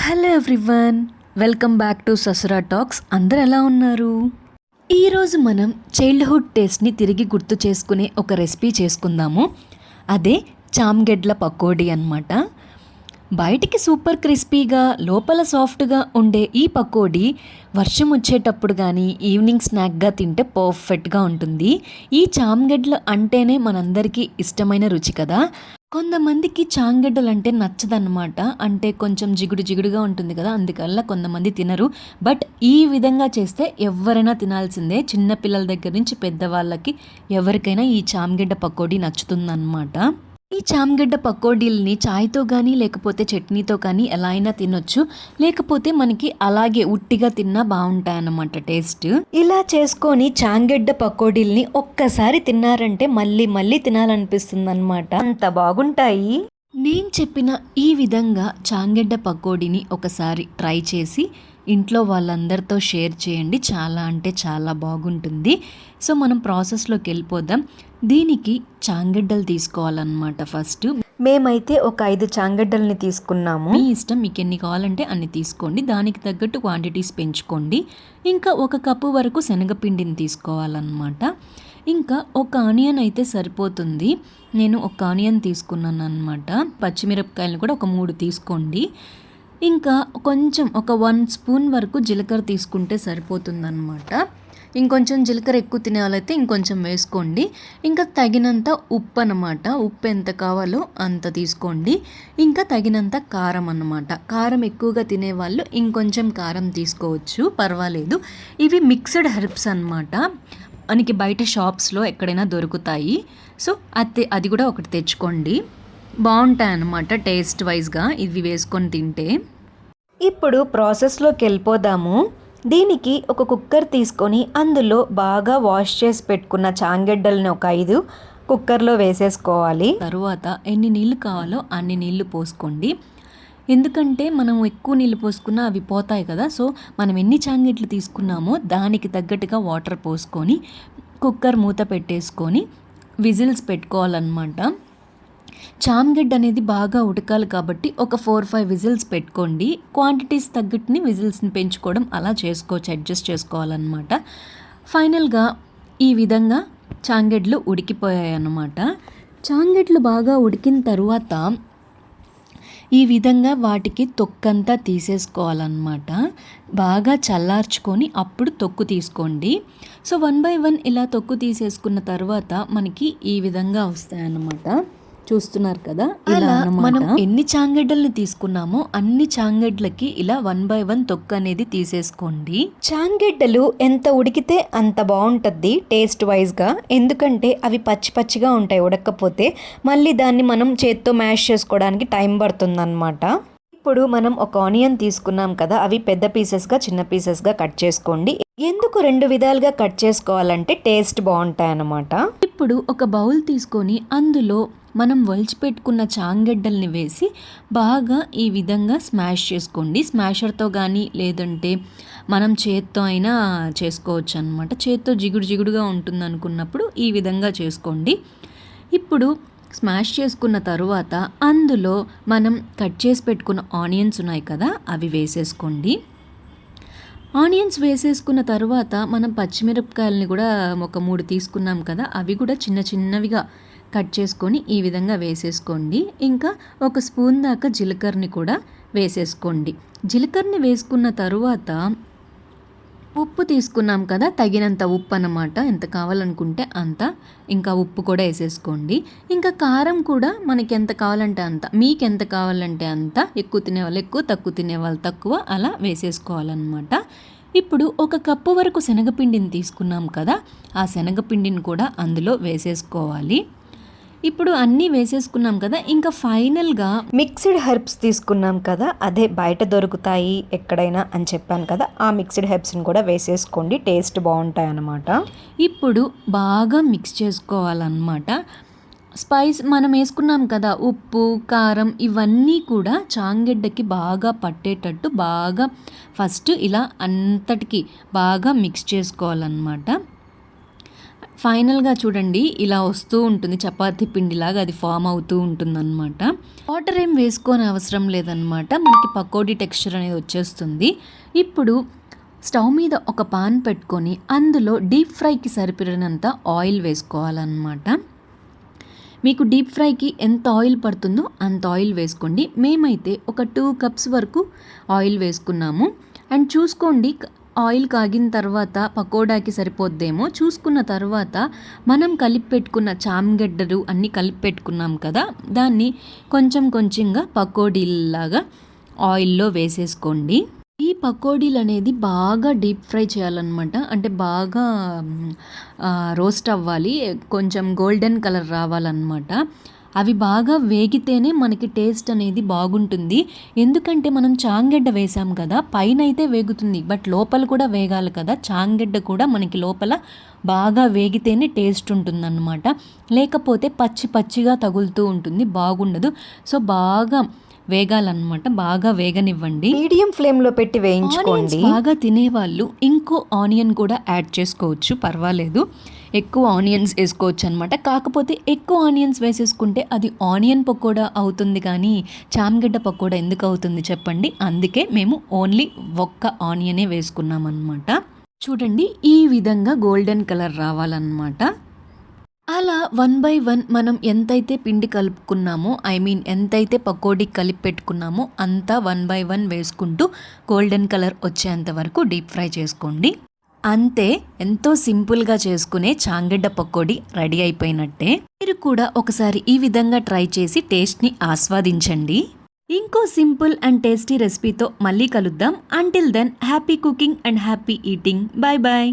Hello everyone welcome back to ససురా talks. అందరు ఎలా ఉన్నారు? ఈరోజు మనం చైల్డ్హుడ్ టేస్ట్ని తిరిగి గుర్తు చేసుకునే ఒక రెసిపీ చేసుకుందాము. అదే చామ్గెడ్ల పకోడీ అన్నమాట. బయటికి సూపర్ క్రిస్పీగా లోపల సాఫ్ట్గా ఉండే ఈ పకోడీ వర్షం వచ్చేటప్పుడు కానీ ఈవినింగ్ స్నాక్గా తింటే పర్ఫెక్ట్గా ఉంటుంది. ఈ చామ్గెడ్లు అంటేనే మనందరికీ ఇష్టమైన రుచి కదా. కొంతమందికి చాంగడ్డలు అంటే నచ్చదన్నమాట. అంటే కొంచెం జిగుడు జిగుడుగా ఉంటుంది కదా అందుకల్ల కొంతమంది తినరు. బట్ ఈ విధంగా చేస్తే ఎవరైనా తినాల్సిందే. చిన్నపిల్లల దగ్గర నుంచి పెద్దవాళ్ళకి ఎవరికైనా ఈ చామగడ్డ పకోడీ నచ్చుతుందన్నమాట. ఈ చామగడ్డ పకోడీల్ని చాయ్తో కానీ లేకపోతే చట్నీతో కానీ ఎలా అయినా తినొచ్చు. లేకపోతే మనకి అలాగే ఉట్టిగా తిన్నా బాగుంటాయి అన్నమాట టేస్ట్. ఇలా చేసుకొని చాంగడ్డ పకోడీల్ని ఒక్కసారి తిన్నారంటే మళ్ళీ మళ్ళీ తినాలనిపిస్తుంది అనమాట అంత బాగుంటాయి. నేను చెప్పిన ఈ విధంగా చాంగడ్డ పకోడీని ఒకసారి ట్రై చేసి ఇంట్లో వాళ్ళందరితో షేర్ చేయండి. చాలా అంటే చాలా బాగుంటుంది. సో మనం ప్రాసెస్లోకి వెళ్ళిపోదాం. దీనికి చాంగడ్డలు తీసుకోవాలన్నమాట ఫస్ట్. మేమైతే ఒక ఐదు చాంగడ్డల్ని తీసుకున్నాము. మీ ఇష్టం మీకు ఎన్ని కావాలంటే అన్ని తీసుకోండి. దానికి తగ్గట్టు క్వాంటిటీస్ పెంచుకోండి. ఇంకా ఒక కప్పు వరకు శనగపిండిని తీసుకోవాలన్నమాట. ఇంకా ఒక ఆనియన్ అయితే సరిపోతుంది. నేను ఒక ఆనియన్ తీసుకున్నాను అనమాట పచ్చిమిరపకాయలు కూడా ఒక మూడు తీసుకోండి. ఇంకా కొంచెం ఒక వన్ స్పూన్ వరకు జీలకర్ర తీసుకుంటే సరిపోతుందన్నమాట. ఇంకొంచెం జీలకర్ర ఎక్కువ తినాలైతే ఇంకొంచెం వేసుకోండి. ఇంకా తగినంత ఉప్పు అనమాట ఉప్పు ఎంత కావాలో అంత తీసుకోండి. ఇంకా తగినంత కారం అన్నమాట. కారం ఎక్కువగా తినేవాళ్ళు ఇంకొంచెం కారం తీసుకోవచ్చు. పర్వాలేదు. ఇవి మిక్స్డ్ హెర్బ్స్ అనమాట మనకి బయట షాప్స్లో ఎక్కడైనా దొరుకుతాయి. సో అది అది కూడా ఒకటి తెచ్చుకోండి. బాగుంటాయి అన్నమాట టేస్ట్ వైజ్గా ఇవి వేసుకొని తింటే. ఇప్పుడు ప్రాసెస్లోకి వెళ్ళిపోదాము. దీనికి ఒక కుక్కర్ తీసుకొని అందులో బాగా వాష్ చేసి పెట్టుకున్న చాంగెడ్డల్ని ఒక ఐదు కుక్కర్లో వేసేసుకోవాలి. తరువాత ఎన్ని నీళ్ళు కావాలో అన్ని నీళ్ళు పోసుకోండి. ఎందుకంటే మనం ఎక్కువ నీళ్ళు పోసుకున్నా అవి పోతాయి కదా సో మనం ఎన్ని చాంగెట్లు తీసుకున్నామో దానికి తగ్గట్టుగా వాటర్ పోసుకొని కుక్కర్ మూత పెట్టేసుకొని విజిల్స్ పెట్టుకోవాలన్నమాట. చామ్గడ్డ అనేది బాగా ఉడకాలి కాబట్టి ఒక ఫోర్ ఫైవ్ విజిల్స్ పెట్టుకోండి. క్వాంటిటీస్ తగ్గట్టుని విజిల్స్ని పెంచుకోవడం అలా చేసుకోవచ్చు అడ్జస్ట్ చేసుకోవాలన్నమాట. ఫైనల్గా ఈ విధంగా చాంగెడ్లు ఉడికిపోయాయి అన్నమాట చాంగెడ్లు బాగా ఉడికిన తర్వాత ఈ విధంగా వాటికి తొక్కంతా తీసేసుకోవాలన్నమాట. బాగా చల్లార్చుకొని అప్పుడు తొక్కు తీసుకోండి. సో వన్ బై వన్ ఇలా తొక్కు తీసేసుకున్న తర్వాత మనకి ఈ విధంగా వస్తాయన్నమాట. చూస్తున్నారు కదా ఇలా మనం ఎన్ని చాంగడ్డల్ని తీసుకున్నామో అన్ని చాంగడ్లకి ఇలా వన్ బై వన్ తొక్క అనేది తీసేసుకోండి. చాంగడ్డలు ఎంత ఉడికితే అంత బాగుంటుంది టేస్ట్ వైజ్గా ఎందుకంటే అవి పచ్చి పచ్చిగా ఉంటాయి ఉడకపోతే మళ్ళీ దాన్ని మనం చేత్తో మ్యాష్ చేసుకోవడానికి టైం పడుతుంది అనమాట ఇప్పుడు మనం ఒక ఆనియన్ తీసుకున్నాం కదా అవి పెద్ద పీసెస్గా చిన్న పీసెస్గా కట్ చేసుకోండి. ఎందుకు రెండు విధాలుగా కట్ చేసుకోవాలంటే టేస్ట్ బాగుంటాయి అన్నమాట ఇప్పుడు ఒక బౌల్ తీసుకొని అందులో మనం వలిచిపెట్టుకున్న చాంగడ్డల్ని వేసి బాగా ఈ విధంగా స్మాష్ చేసుకోండి. స్మాషర్తో కానీ లేదంటే మనం చేత్తో అయినా చేసుకోవచ్చు అనమాట చేత్తో జిగుడు జిగుడుగా ఉంటుంది అనుకున్నప్పుడు ఈ విధంగా చేసుకోండి. ఇప్పుడు స్మాష్ చేసుకున్న తరువాత అందులో మనం కట్ చేసి పెట్టుకున్న ఆనియన్స్ ఉన్నాయి కదా అవి వేసేసుకోండి. ఆనియన్స్ వేసేసుకున్న తర్వాత మనం పచ్చిమిరపకాయలని కూడా ఒక మూడు తీసుకున్నాం కదా అవి కూడా చిన్న చిన్నవిగా కట్ చేసుకొని ఈ విధంగా వేసేసుకోండి. ఇంకా ఒక స్పూన్ దాకా జీలకర్రని కూడా వేసేసుకోండి. జీలకర్రని వేసుకున్న తరువాత ఉప్పు తీసుకున్నాం కదా తగినంత ఉప్పు అన్నమాట. ఎంత కావాలనుకుంటే అంత. ఇంకా ఉప్పు కూడా వేసేసుకోండి. ఇంకా కారం కూడా మనకి ఎంత కావాలంటే అంత. మీకు ఎంత కావాలంటే అంత. ఎక్కువ తినేవాళ్ళు ఎక్కువ తక్కువ తినేవాళ్ళు తక్కువ అలా వేసేసుకోవాలన్నమాట. ఇప్పుడు ఒక కప్పు వరకు శనగపిండిని తీసుకున్నాం కదా ఆ శనగపిండిని కూడా అందులో వేసేసుకోవాలి. ఇప్పుడు అన్నీ వేసేసుకున్నాం కదా ఇంకా ఫైనల్గా మిక్స్డ్ హెర్బ్స్ తీసుకున్నాం కదా అదే బయట దొరుకుతాయి ఎక్కడైనా అని చెప్పాను కదా ఆ మిక్స్డ్ హెర్బ్స్ని కూడా వేసేసుకోండి టేస్ట్ బాగుంటాయి అన్నమాట ఇప్పుడు బాగా మిక్స్ చేసుకోవాలన్నమాట. స్పైస్ మనం వేసుకున్నాం కదా ఉప్పు కారం ఇవన్నీ కూడా చాంగెడ్డకి బాగా పట్టేటట్టు బాగా ఫస్ట్ ఇలా అంతటికి బాగా మిక్స్ చేసుకోవాలన్నమాట. ఫైనల్గా చూడండి ఇలా వస్తూ ఉంటుంది. చపాతి పిండిలాగా అది ఫామ్ అవుతూ ఉంటుందన్నమాట. వాటర్ ఏం వేసుకోని అవసరం లేదనమాట మనకి పకోడీ టెక్స్చర్ అనేది వచ్చేస్తుంది. ఇప్పుడు స్టవ్ మీద ఒక పాన్ పెట్టుకొని అందులో డీప్ ఫ్రైకి సరిపడినంత ఆయిల్ వేసుకోవాలన్నమాట. మీకు డీప్ ఫ్రైకి ఎంత ఆయిల్ పడుతుందో అంత ఆయిల్ వేసుకోండి. మేమైతే ఒక టూ కప్స్ వరకు ఆయిల్ వేసుకున్నాము. అండ్ చూసుకోండి ఆయిల్ కాగిన తర్వాత పకోడాకి సరిపోద్దేమో. చూసుకున్న తర్వాత మనం కలిపి పెట్టుకున్న చామగడ్డలు అన్నీ కలిపి పెట్టుకున్నాం కదా. దాన్ని కొంచెం కొంచెంగా పకోడీలాగా ఆయిల్లో వేసేసుకోండి. ఈ పకోడీలు అనేది బాగా డీప్ ఫ్రై చేయాలన్నమాట. అంటే బాగా రోస్ట్ అవ్వాలి. కొంచెం గోల్డెన్ కలర్ రావాలన్నమాట. అవి బాగా వేగితేనే మనకి టేస్ట్ అనేది బాగుంటుంది. ఎందుకంటే మనం చాంగెడ్డ వేసాం కదా పైన అయితే వేగుతుంది. బట్ లోపల కూడా వేగాలి కదా చాంగెడ్డ కూడా మనకి లోపల బాగా వేగితేనే టేస్ట్ ఉంటుందన్నమాట. లేకపోతే పచ్చి పచ్చిగా తగులుతూ ఉంటుంది బాగుండదు. సో బాగా వేగాలన్నమాట. బాగా వేగనివ్వండి. మీడియం ఫ్లేమ్లో పెట్టి వేయించుకోండి. బాగా తినేవాళ్ళు. ఇంకో ఆనియన్ కూడా యాడ్ చేసుకోవచ్చు పర్వాలేదు. ఎక్కువ ఆనియన్స్ వేసుకోవచ్చు అనమాట కాకపోతే ఎక్కువ ఆనియన్స్ వేసేసుకుంటే అది ఆనియన్ పకోడా అవుతుంది కానీ చామగడ్డ పకోడా ఎందుకు అవుతుంది చెప్పండి. అందుకే మేము ఓన్లీ ఒక్క ఆనియనే వేసుకున్నామన్నమాట. చూడండి ఈ విధంగా గోల్డెన్ కలర్ రావాలన్నమాట. అలా వన్ బై వన్ మనం ఎంతైతే పిండి కలుపుకున్నామో ఐ మీన్ ఎంతైతే పకోడీ కలిపి పెట్టుకున్నామో అంతా వన్ బై వన్ వేసుకుంటూ గోల్డెన్ కలర్ వచ్చేంత వరకు డీప్ ఫ్రై చేసుకోండి. అంతే ఎంతో సింపుల్గా చేసుకునే చాంగడ్డ పకోడీ రెడీ అయిపోయినట్టే. మీరు కూడా ఒకసారి ఈ విధంగా ట్రై చేసి టేస్ట్ని ఆస్వాదించండి. ఇంకో సింపుల్ అండ్ టేస్టీ రెసిపీతో మళ్ళీ కలుద్దాం. Until then happy cooking and happy eating bye bye